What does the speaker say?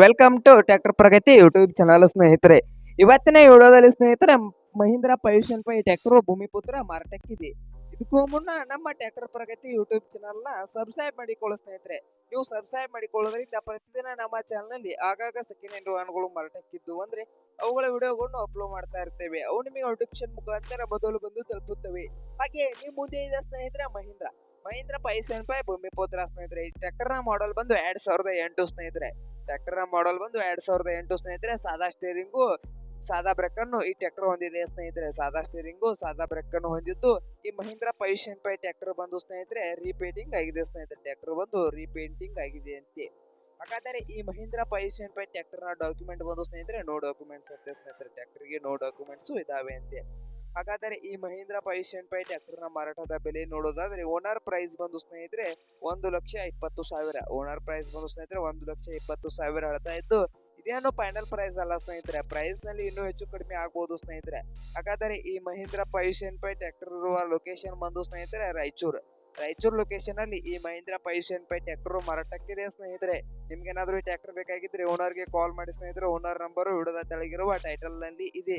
Welcome to tractor Pragati YouTube channel ಸ್ನೇಹಿತರೆ. ಇವತ್ತಿನ ವಿಡಿಯೋದಲ್ಲಿ ಸ್ನೇಹಿತರೆ, ಮಹೀಂದ್ರ ಪೈಶನ್ ಪೈ ಟ್ರ್ಯಾಕ್ಟರ್ ಭೂಮಿಪುತ್ರ ಮಾರಾಟಕ್ಕಿದೆ. ಇದಕ್ಕೂ ಮುನ್ನ ನಮ್ಮ ಟ್ರ್ಯಾಕ್ಟರ್ ಪ್ರಗತಿ ಯೂಟ್ಯೂಬ್ ಚಾನಲ್ನ ಸಬ್ಸ್ಕ್ರೈಬ್ ಮಾಡಿಕೊಳ್ಳೋ ಸ್ನೇಹಿತರೆ, ನೀವು ಸಬ್ಸ್ಕ್ರೈಬ್ ಮಾಡಿಕೊಳ್ಳೋದ್ರಿಂದ ಪ್ರತಿದಿನ ನಮ್ಮ ಚಾನಲ್ನಲ್ಲಿ ಆಗಾಗ ಸೆಕೆಂಡ್ ಹ್ಯಾಂಡ್ ವಾಹನಗಳು ಮಾರಾಟಕ್ಕಿದ್ದು. ಅಂದ್ರೆ ಅವುಗಳ ವಿಡಿಯೋಗಳನ್ನು ಅಪ್ಲೋಡ್ ಮಾಡ್ತಾ ಇರ್ತೇವೆ. ಅವು ನಿಮಗೆ ನೋಟಿಫಿಕೇಶನ್ ಮುಖಾಂತರ ಮೊದಲು ಬಂದು ತಲುಪುತ್ತವೆ. ಹಾಗೆ ನಿಮ್ಮ ಮುಂದೆ ಇದೆ ಸ್ನೇಹಿತರೆ, ಮಹೀಂದ್ರ. ಮಹೀಂದ್ರ ಪೈ ಭೂಮಿಪುತ್ರ ಸ್ನೇಹಿತರೆ. ಈ ಟ್ರ್ಯಾಕ್ಟರ್ನ ಮಾಡೆಲ್ ಬಂದು ಎರಡ್ ಸಾವಿರದ ಎಂಟು ಸ್ನೇಹಿತರೆ. ಟ್ರ್ಯಾಕ್ಟರ್ನ ಮಾಡೆಲ್ ಬಂದು ಎರಡ್ ಸಾವಿರದ ಎಂಟು ಸ್ನೇಹಿತರೆ, ಸಾದಾ ಸ್ಟೇರಿಂಗು ಸಾದಾ ಬ್ರೇಕ್ ಅನ್ನು ಈ ಟ್ರ್ಯಾಕ್ಟರ್ ಹೊಂದಿದೆ ಸ್ನೇಹಿತರೆ. ಸಾದಾ ಸ್ಟೇರಿಂಗು ಸಾದಾ ಬ್ರೇಕ್ ಅನ್ನು ಹೊಂದಿದ್ದು ಈ ಮಹೀಂದ್ರ ಪೈಶನ್ ಪೈ ಟ್ರ್ಯಾಕ್ಟರ್ ಬಂದು ಸ್ನೇಹಿತರೆ ರೀಪೇಂಟಿಂಗ್ ಆಗಿದೆ ಸ್ನೇಹಿತರೆ. ಟ್ರ್ಯಾಕ್ಟರ್ ಬಂದು ರೀಪೇಂಟಿಂಗ್ ಆಗಿದೆ ಅಂತೆ. ಹಾಗಾದರೆ ಈ ಮಹೀಂದ್ರ ಪೈಶನ್ ಪೈ ಟ್ರ್ಯಾಕ್ಟರ್ನ ಡಾಕ್ಯುಮೆಂಟ್ ಬಂದು ಸ್ನೇಹಿತರೆ ನೋ ಡಾಕ್ಯುಮೆಂಟ್ಸ್ ಅಂತೆ ಸ್ನೇಹಿತರೆ. ಟ್ರ್ಯಾಕ್ಟರ್ಗೆ ನೋ ಡಾಕ್ಯುಮೆಂಟ್ಸ್ ಇದಾವೆ ಅಂತೆ. ಹಾಗಾದರೆ ಈ ಮಹೀಂದ್ರ ಪೈಷನ್ ಪೈ ಟ್ರ್ಯಾಕ್ಟರ್ನ ಮಾರಾಟದ ಬೆಲೆ ನೋಡೋದಾದ್ರೆ ಓನರ್ ಪ್ರೈಸ್ ಬಂದು ಸ್ನೇಹಿತರೆ ಒಂದು ಲಕ್ಷ ಇಪ್ಪತ್ತು ಸಾವಿರ. ಓನರ್ ಪ್ರೈಸ್ ಬಂದು ಸ್ನೇಹಿತರೆ ಒಂದು ಲಕ್ಷ ಇಪ್ಪತ್ತು ಸಾವಿರ ಹೇಳ್ತಾ ಇದ್ದು, ಇದೇನು ಫೈನಲ್ ಪ್ರೈಸ್ ಅಲ್ಲ ಸ್ನೇಹಿತರೆ. ಪ್ರೈಸ್ನಲ್ಲಿ ಇನ್ನೂ ಹೆಚ್ಚು ಕಡಿಮೆ ಆಗ್ಬೋದು ಸ್ನೇಹಿತರೆ. ಹಾಗಾದರೆ ಈ ಮಹೀಂದ್ರ ಪೈಷನ್ ಪೈ ಟ್ರ್ಯಾಕ್ಟರ್ ಇರುವ ಲೊಕೇಶನ್ ಬಂದು ಸ್ನೇಹಿತರೆ ರಾಯಚೂರು. ರಾಯಚೂರು ಲೊಕೇಶನ್ ಅಲ್ಲಿ ಈ ಮಹೀಂದ್ರ ಪೈಷನ್ ಪೈ ಟ್ರ್ಯಾಕ್ಟರ್ ಮಾರಾಟಕ್ಕಿದೆ ಸ್ನೇಹಿತರೆ. ನಿಮ್ಗೆ ಏನಾದರೂ ಈ ಟ್ರ್ಯಾಕ್ಟರ್ ಬೇಕಾಗಿದ್ರೆ ಓನರ್ಗೆ ಕಾಲ್ ಮಾಡಿ ಸ್ನೇಹಿತರೆ. ಓನರ್ ನಂಬರ್ ವಿಡದ ತೆಳಗಿರುವ ಟೈಟಲ್ನಲ್ಲಿ ಇದೆ.